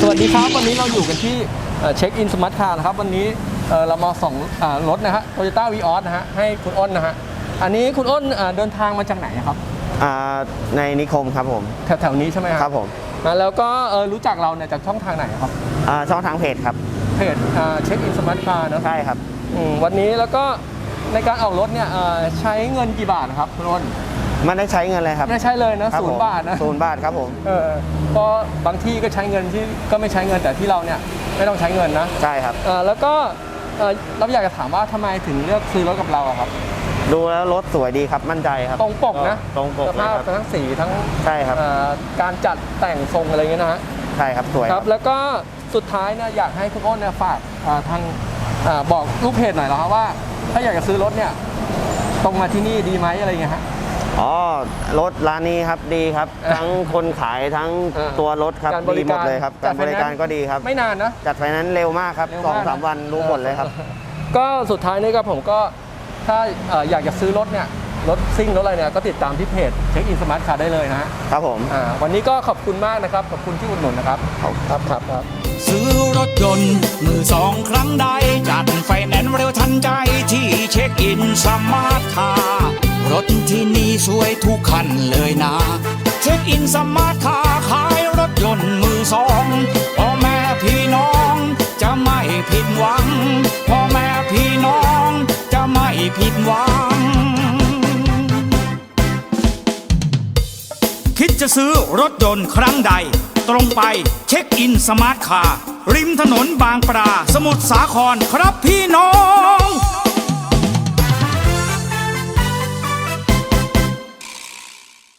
สวัสดีครับ วันนี้เราอยู่กันที่เช็คอินสมาร์ทคาร์นะครับ วันนี้เอ่อเรามาส่องอารถนะฮะโตโยต้าวีออสนะฮะให้คุณอ้นนะฮะอันนี้คุณอ้นเอ่อเดินทางมาจากไหนครับอ่าในนิคมครับผมแถวๆนี้ใช่ไหมครับผมอ่าแล้วก็เอ่อรู้จักเราเนี่ยจากช่องทางไหนครับอ่าช่องทางเพจครับเพจเช็คอินสมาร์ทคาร์เนอะใช่ครับอืมวันนี้แล้วก็ในการออกรถเนี่ยเอ่อใช้เงินกี่บาทครับคุณอ้น ไม่ได้ใช้เงินเลยครับไม่ได้ใช้เลยนะครับศูนผมย์บาทนะศูนย์บาทครับผมเออก็บางที่ก็ใช้เงินที่ก็ไม่ใช้เงินแต่ที่เราเนี่ยไม่ต้องใช้เงินนะใช่ครับเอ่อแล้วก็เอ่อเราอยากจะถามว่าทำไมถึงเลือกซื้อรถกับเราอะครับ ดูแล้วรถสวยดีครับมั่นใจครับ ตรงปกนะตรงปกสเลยภาพครับทั้งสีทั้งใช่ครับเอ่อการจัดแต่งทรงอะไรเงี้ยนะฮะใช่ครับสวยครับ แล้วก็สุดท้ายเนี่ยอยากให้คุณอ้นเนี่ยฝากเอ่อทางเอ่อบอกลูกเพจหน่อยแล้วครับว่า ถ้าอยากจะซื้อรถเนี่ยตรงมาที่นี่ดีไหมอะไรเงี้ยฮะ อ๋อรถร้านนี้ครับดีครับเออทั้งคนขายทั้งเออตัวรถครับการบดีริหมกาดรเลยครับ การบริการก็ดีครับ ไม่นานนะ จัดไฟแนนซ์เร็วมากครับเร็วสองมากสามวันรู้หมดเลยครับ ก็สุดท้ายนี่ก็ผมก็ถ้าเอ่ออยากจะซื้อรถเนี่ยรถซิ่งรถอะไรเนี่ยก็ติดตามที่เพจเช็คอินสมาร์ทคาร์ได้เลยนะฮะครับผม อ่าวันนี้ก็ขอบคุณมากนะครับ ขอบคุณที่อุดหนุนนะครับครับ ครับครับครับ ซื้อรถยนต์มือสองครั้งใดจัดไฟแนนซ์เร็วทันใจที่เช็คอินสมาร์ทคาร์รถที่นี่สวยทุก คันเลยนะ เช็คอินสมาร์ทคาขายรถยนต์มือสองพ่อแม่พี่น้องจะไม่ผิดหวังพ่อแม่พี่น้องจะไม่ผิดหวัง คิดจะซื้อรถยนต์ครั้งใด ตรงไปเช็คอินสมาร์ทคาร์ริมถนนบางปลาสมุทรสาครครับพี่น้อง